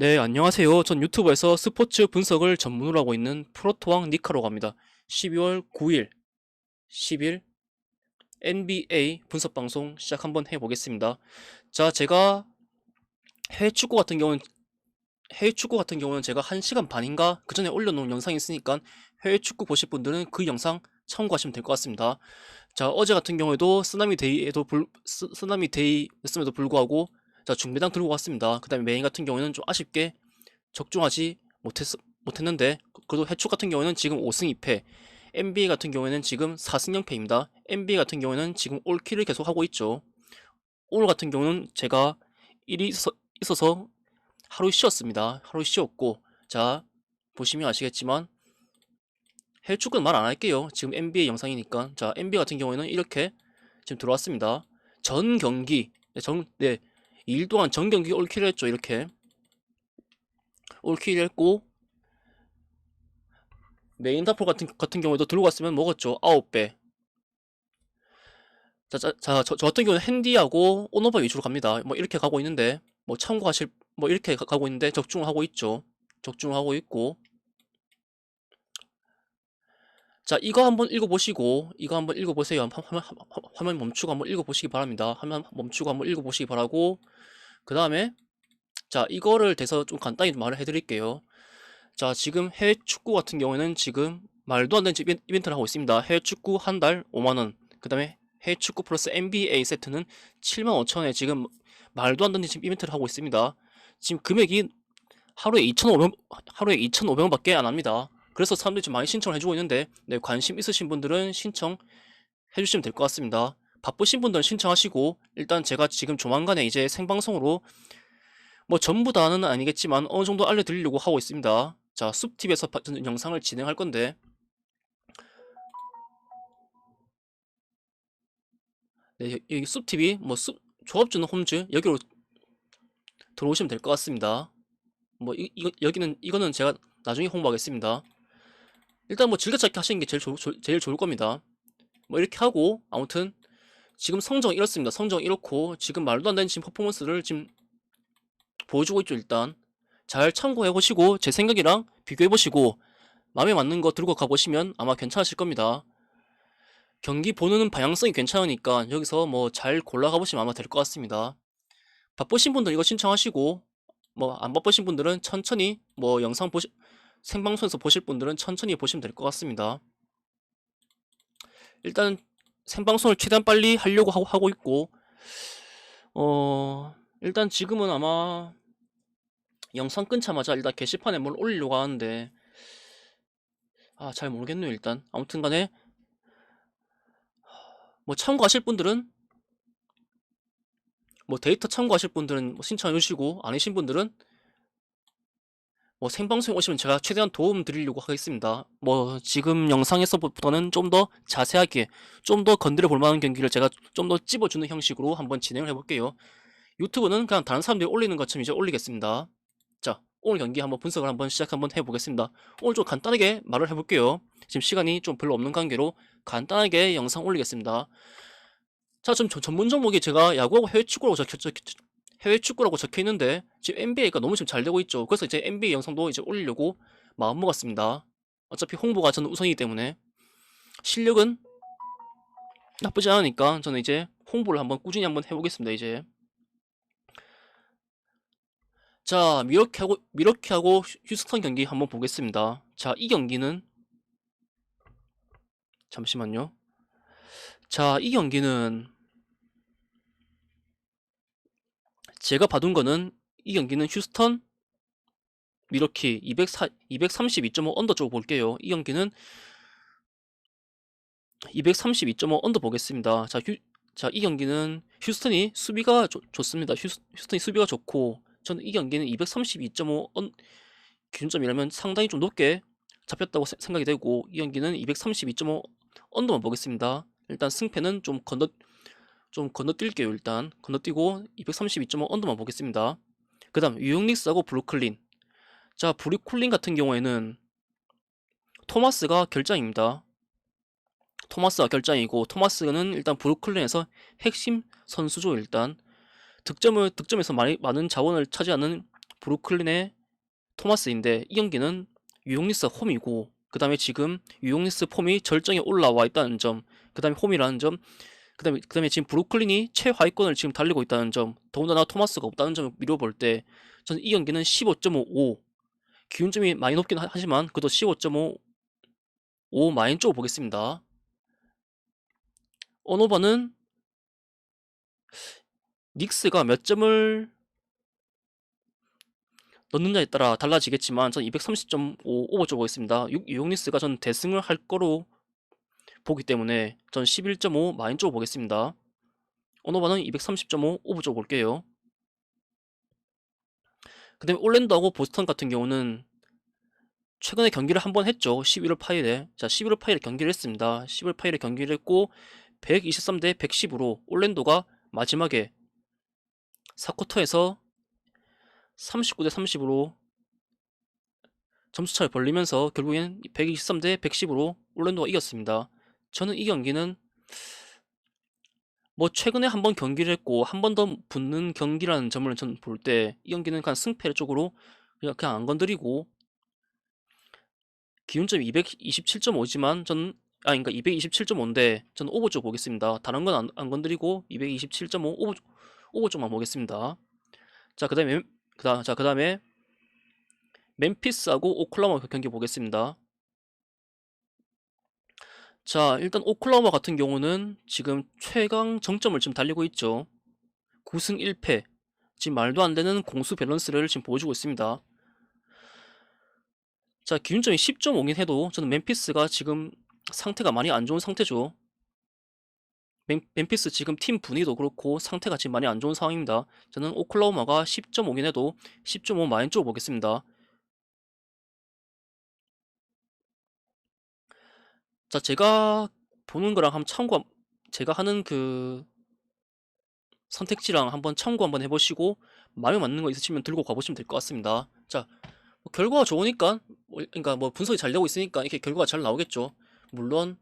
네, 안녕하세요. 전 유튜브에서 스포츠 분석을 전문으로 하고 있는 프로토왕 니카라고 합니다. 12월 9일, 10일 NBA 분석 방송 시작 한번 해보겠습니다. 자, 제가 해외 축구 같은 경우는 해외 축구 같은 경우는 제가 1시간 반인가 그 전에 올려놓은 영상이 있으니까 해외 축구 보실 분들은 그 영상 참고하시면 될 것 같습니다. 자, 어제 같은 경우에도 쓰나미 데이에도 불, 쓰, 쓰나미 데이였음에도 불구하고 자, 중배당 들고 왔습니다. 그 다음에 메인 같은 경우에는 좀 아쉽게 적중하지 못했, 못했는데, 그- 그래도 해축 같은 경우에는 지금 5승 2패, NBA 같은 경우에는 지금 4승 0패입니다. NBA 같은 경우에는 지금 올킬을 계속 하고 있죠. 오늘 같은 경우는 제가 일이 있어서, 하루 쉬었습니다. 하루 쉬었고, 자, 보시면 아시겠지만, 해축은 말 안 할게요. 지금 NBA 영상이니까. 자, NBA 같은 경우에는 이렇게 지금 들어왔습니다. 전 경기, 네, 정, 네, 2일 동안 전 경기 올킬을 했죠. 이렇게 올킬 했고 메인 다포 같은 같은 경우에도 들고 갔으면 먹었죠. 9배. 자, 자, 자, 저, 저 같은 경우는 핸디하고 온오버 위주로 갑니다. 뭐 이렇게 가고 있는데 뭐 참고하실 뭐 이렇게 가, 고 있는데 적중을 하고 있죠. 적중을 하고 있고 자, 이거 한번 읽어보시고, 이거 한번 읽어보세요. 화- 화면, 화- 화면 멈추고 한번 읽어보시기 바랍니다. 화면 멈추고 한번 읽어보시기 바라고, 그 다음에, 자, 이거를 대해서 좀 간단히 말을 해드릴게요. 자, 지금 해외 축구 같은 경우에는 지금 말도 안 되는 이벤- 이벤트를 하고 있습니다. 해외 축구 한 달 5만원, 그 다음에 해외 축구 플러스 NBA 세트는 7만 5천원에 지금 말도 안 되는 지금 이벤트를 하고 있습니다. 지금 금액이 하루에 2,500, 하루에 2,500원밖에 안 합니다. 그래서 사람들이 좀 많이 신청을 해주고 있는데, 네, 관심 있으신 분들은 신청 해 주시면 될 것 같습니다. 바쁘신 분들은 신청하시고, 일단 제가 지금 조만간에 이제 생방송으로 뭐 전부 다는 아니겠지만 어느 정도 알려드리려고 하고 있습니다. 자, 숲TV에서 영상을 진행할 건데, 네, 여- 여기 숲TV, 뭐 숲, 조합주는 홈즈, 여기로 들어오시면 될 것 같습니다. 뭐, 이, 이거, 여기는, 이거는 제가 나중에 홍보하겠습니다. 일단 뭐 즐겨찾기 하시는 게 제일, 좋, 좋- 제일 좋을 겁니다. 뭐 이렇게 하고, 아무튼, 지금 성적 이렇습니다. 성적 이렇고, 지금 말도 안 되는 지금 퍼포먼스를 지금 보여주고 있죠, 일단. 잘 참고해 보시고, 제 생각이랑 비교해 보시고, 마음에 맞는 거 들고 가보시면 아마 괜찮으실 겁니다. 경기 보는 방향성이 괜찮으니까 여기서 뭐 잘 골라가 보시면 아마 될 것 같습니다. 바쁘신 분들 이거 신청하시고, 뭐 안 바쁘신 분들은 천천히 뭐 영상 보시, 생방송에서 보실 분들은 천천히 보시면 될 것 같습니다. 일단 생방송을 최대한 빨리 하려고 하고, 있고, 어, 일단 지금은 아마 영상 끊자마자 일단 게시판에 뭘 올리려고 하는데, 아, 잘 모르겠네요, 일단. 아무튼 간에, 뭐 참고하실 분들은, 뭐 데이터 참고하실 분들은 뭐 신청해 주시고, 아니신 분들은 뭐 생방송에 오시면 제가 최대한 도움 드리려고 하겠습니다. 뭐 지금 영상에서부터는 좀 더 자세하게, 좀 더 건드려 볼 만한 경기를 제가 좀 더 찝어주는 형식으로 한번 진행을 해볼게요. 유튜브는 그냥 다른 사람들이 올리는 것처럼 이제 올리겠습니다. 자, 오늘 경기 한번 분석을 한번 시작 한번 해보겠습니다. 오늘 좀 간단하게 말을 해볼게요. 지금 시간이 좀 별로 없는 관계로 간단하게 영상 올리겠습니다. 자, 좀 전- 전문 종목이 제가 야구하고 해외 축구라고 적혀, 적 해외 축구라고 적혀 있는데 지금 NBA가 너무 지금 잘 되고 있죠. 그래서 이제 NBA 영상도 이제 올리려고 마음 먹었습니다. 어차피 홍보가 저는 우선이기 때문에 실력은 나쁘지 않으니까 저는 이제 홍보를 한번 꾸준히 한번 해보겠습니다. 이제 자 미러키하고 미러키하고 휴- 휴스턴 경기 한번 보겠습니다. 자 이 경기는 잠시만요. 자 이 경기는 제가 봐둔 거는 이 경기는 휴스턴 미러키 204, 232.5 언더 쪽 볼게요. 이 경기는 232.5 언더 보겠습니다. 자, 휴, 자, 이 경기는 휴스턴이 수비가 좋, 좋습니다. 휴스, 휴스 턴이 수비가 좋고 저는 이 경기는 232.5 언, 기준점이라면 상당히 좀 높게 잡혔다고 세- 생각이 되고 이 경기는 232.5 언더만 보겠습니다. 일단 승패는 좀 건너 좀 건너뛸게요. 일단 건너뛰고 232.5 언더만 보겠습니다. 그 다음 뉴욕닉스하고 브루클린. 자, 브루클린 같은 경우에는 토마스가 결장입니다. 토마스가 결장이고 토마스는 일단 브루클린에서 핵심 선수죠. 일단 득점을 득점에서 많이 많은 자원을 차지하는 브루클린의 토마스인데 이 경기는 유용리스 홈이고 그 다음에 지금 유용리스 폼이 절정에 올라와 있다는 점, 그 다음에 홈이라는 점, 그 다음에 그 다음에 지금 브루클린이 최하위권을 지금 달리고 있다는 점, 더군다나 토마스가 없다는 점을 미뤄볼 때 저는 이 경기는 15.55 기운점이 많이 높긴 하- 하지만 그래도 15.5 마인 쪽을 보겠습니다. 언오버는 닉스가 몇 점을 넣느냐에 따라 달라지겠지만 전230.5 오버 쪽 보겠습니다. 유용리스가 전 대승을 할 거로 보기 때문에 전 11.5 마인 쪽 보겠습니다. 언어바는 230.5 오버 쪽 볼게요. 그 다음에 올랜도하고 보스턴 같은 경우는 최근에 경기를 한 번 했죠. 11월 8일에. 자, 11월 8일에 경기를 했습니다. 11월 8일에 경기를 했고 123 대 110으로 올랜도가 마지막에 4쿼터에서 39 대 30으로 점수차를 벌리면서 결국엔 123 대 110으로 올랜도가 이겼습니다. 저는 이 경기는 뭐 최근에 한 번 경기를 했고 한 번 더 붙는 경기라는 점을 저는 볼 때 이 경기는 그냥 승패 쪽으로 그냥, 그냥 안 건드리고 기운점이 227.5지만 저는 아 그러니까 227.5인데 저는 오버 쪽 보겠습니다. 다른 건 안 안 건드리고 227.5 오버 오버 쪽만 보겠습니다. 자 그다음에 그다음 자 그다음에 멤피스하고 오클라호마 경기 보겠습니다. 자 일단 오클라호마 같은 경우는 지금 최강 정점을 지금 달리고 있죠. 9승 1패 지금 말도 안 되는 공수 밸런스를 지금 보여주고 있습니다. 자 기준점이 10.5긴 해도 저는 멤피스가 지금 상태가 많이 안 좋은 상태죠. 멤, 멤피스 지금 팀 분위기도 그렇고 상태가 지금 많이 안 좋은 상황입니다. 저는 오클라호마가 10.5긴 해도 10.5 마인 쪽으로 보겠습니다. 자, 제가 보는 거랑 한번 참고, 제가 하는 그 선택지랑 한번 참고 한번 해보시고 마음에 맞는 거 있으시면 들고 가보시면 될 것 같습니다. 자, 뭐 결과가 좋으니까, 뭐, 그러니까 뭐 분석이 잘 되고 있으니까 이렇게 결과가 잘 나오겠죠. 물론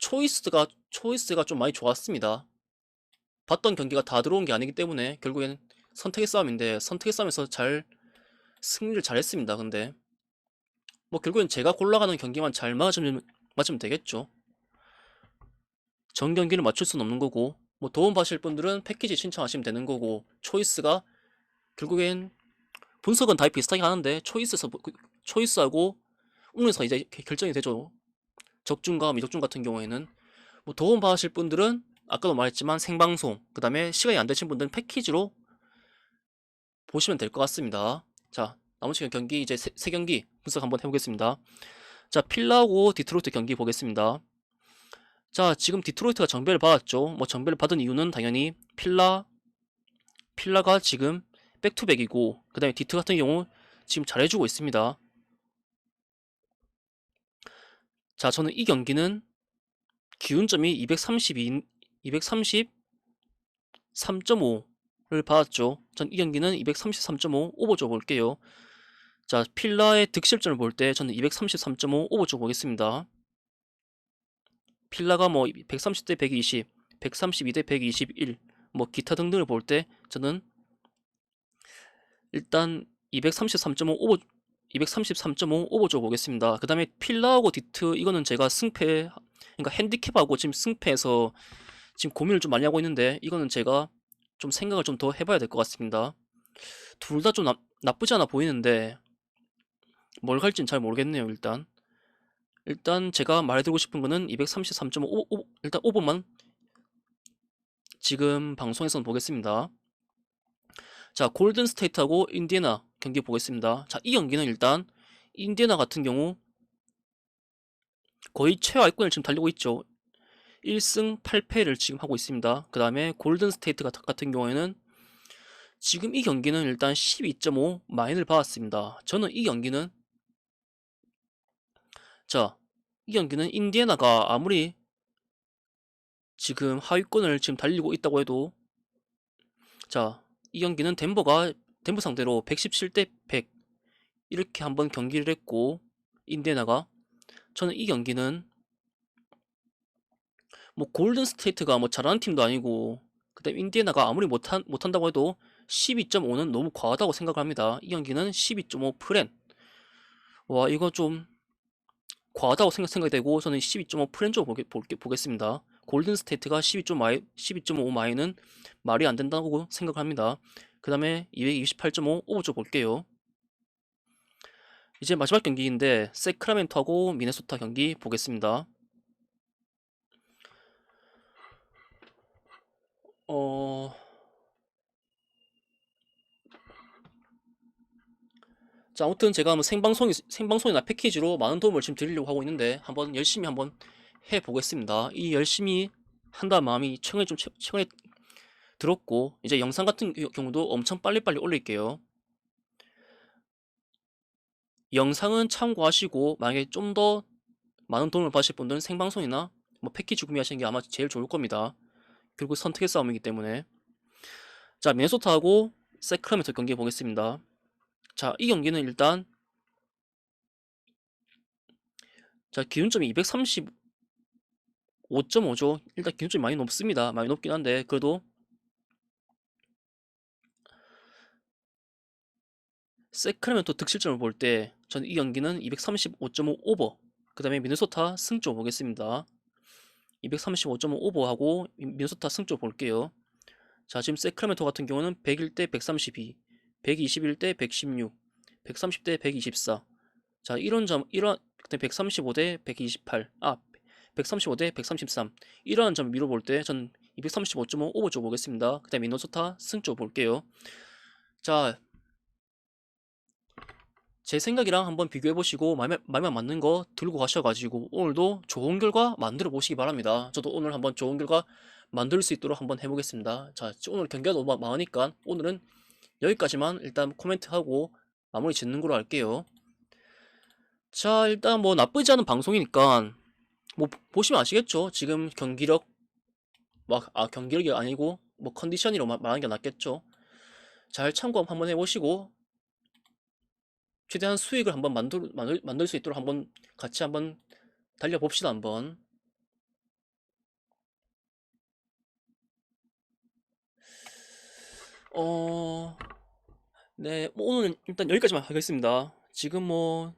초이스가 초이스가 좀 많이 좋았습니다. 봤던 경기가 다 들어온 게 아니기 때문에 결국에는 선택의 싸움인데 선택의 싸움에서 잘 승리를 잘했습니다. 근데 뭐 결국엔 제가 골라가는 경기만 잘 맞으면 맞으면 되겠죠. 전 경기를 맞출 수는 없는 거고 뭐 도움 받으실 분들은 패키지 신청하시면 되는 거고 초이스가 결국엔 분석은 다 비슷하게 하는데 초이스에서 뭐- 그 초이스하고 운에서 이제 게- 결정이 되죠. 적중과 미적중 같은 경우에는 뭐 도움 받으실 분들은 아까도 말했지만 생방송 그 다음에 시간이 안 되신 분들은 패키지로 보시면 될 것 같습니다. 자 나머지 경기 이제 세, 세 경기 분석 한번 해보겠습니다. 자 필라하고 디트로이트 경기 보겠습니다. 자 지금 디트로이트가 정배를 받았죠. 뭐 정배를 받은 이유는 당연히 필라 필라가 지금 백투백이고 그 다음에 디트 같은 경우 지금 잘해주고 있습니다. 자 저는 이 경기는 기운점이 232, 233.5를 받았죠. 전 이 경기는 233.5 오버조 볼게요. 자, 필라의 득실점을 볼 때 저는 233.5 오버조 보겠습니다. 필라가 뭐 130대 120, 132대 121, 뭐 기타 등등을 볼 때 저는 일단 233.5 오버 233.5 오버조 보겠습니다. 그 다음에 필라하고 디트 이거는 제가 승패 그러니까 핸디캡하고 지금 승패에서 지금 고민을 좀 많이 하고 있는데 이거는 제가 좀 생각을 좀 더 해봐야 될 것 같습니다. 둘 다 좀 나쁘지 않아 보이는데 뭘 할진 잘 모르겠네요. 일단 일단 제가 말해드리고 싶은 거는 233.5 오, 일단 5번만 지금 방송에서는 보겠습니다. 자 골든 스테이트하고 인디애나 경기 보겠습니다. 자 이 경기는 일단 인디애나 같은 경우 거의 최하위권을 지금 달리고 있죠. 1승 8패를 지금 하고 있습니다. 그 다음에 골든 스테이트 같은 경우에는 지금 이 경기는 일단 12.5 마인을 받았습니다. 저는 이 경기는 자, 이 경기는 인디애나가 아무리 지금 하위권을 지금 달리고 있다고 해도 자, 이 경기는 덴버가 덴버 상대로 117대 100 이렇게 한번 경기를 했고 인디애나가 저는 이 경기는 뭐 골든 스테이트가 뭐 잘하는 팀도 아니고 그다음 인디애나가 아무리 못한 못한다고 해도 12.5는 너무 과하다고 생각합니다. 이 경기는 12.5 프렌. 와, 이거 좀 과하다고 생각, 생각 이 되고 저는 12.5 프렌 쪽으로 보게, 볼게, 보겠습니다. 골든 스테이트가 12.5 마이, 12.5 마이는 말이 안 된다고 생각합니다. 그 다음에 228.5 오버 쪽 볼게요. 이제 마지막 경기인데 세크라멘토하고 미네소타 경기 보겠습니다. 어... 자, 아무튼 제가 한번 생방송 생방송이나 패키지로 많은 도움을 지금 드리려고 하고 있는데 한번 열심히 한번 해 보겠습니다. 이 열심히 한다는 마음이 최근에 좀 최- 최근에 들었고 이제 영상 같은 겨- 경우도 엄청 빨리빨리 올릴게요. 영상은 참고하시고 만약에 좀 더 많은 도움을 받으실 분들은 생방송이나 뭐 패키지 구매하시는 게 아마 제일 좋을 겁니다. 결국 선택의 싸움이기 때문에 자 미네소타하고 세크라멘토 경기 보겠습니다. 자 이 경기는 일단 자 기준점이 235.5죠. 일단 기준점이 많이 높습니다. 많이 높긴 한데 그래도 세크라멘토 득실점을 볼때 저는 이 경기는 235.5 오버 그 다음에 미네소타 승조 보겠습니다 235.5 오버하고 미- 미네소타 승조 볼게요 자 지금 세크라멘토 같은 경우는 101대 132 121대 116 130대 124 자 이런 점 이런 135대 128 아 135대 133 이러한 점 미뤄 볼 때 전 235.5 오버 쪽 보겠습니다 그 다음에 미네소타 승조 볼게요 자 제 생각이랑 한번 비교해 보시고 마음에, 마음에 맞는 거 들고 가셔가지고 오늘도 좋은 결과 만들어 보시기 바랍니다. 저도 오늘 한번 좋은 결과 만들 수 있도록 한번 해보겠습니다. 자, 오늘 경기가 너무 많- 많으니까 오늘은 여기까지만 일단 코멘트하고 마무리 짓는 걸로 할게요. 자, 일단 뭐 나쁘지 않은 방송이니까 뭐 보시면 아시겠죠? 지금 경기력 막 아 경기력이 아니고 뭐 컨디션이로 마- 말하는 게 낫겠죠? 잘 참고 한번 해보시고 최대한 수익을 한번 만들, 만들, 만들 수 있도록 한번 같이 한번 달려봅시다 한번 어... 네, 뭐 오늘은 일단 여기까지만 하겠습니다. 지금 뭐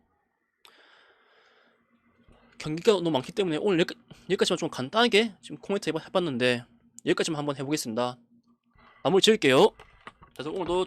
경기가 너무 많기 때문에 오늘 여기, 여기까지만 좀 간단하게 지금 코멘트 해봤는데 여기까지만 한번 해보겠습니다. 마무리 지을게요. 그래서 오늘도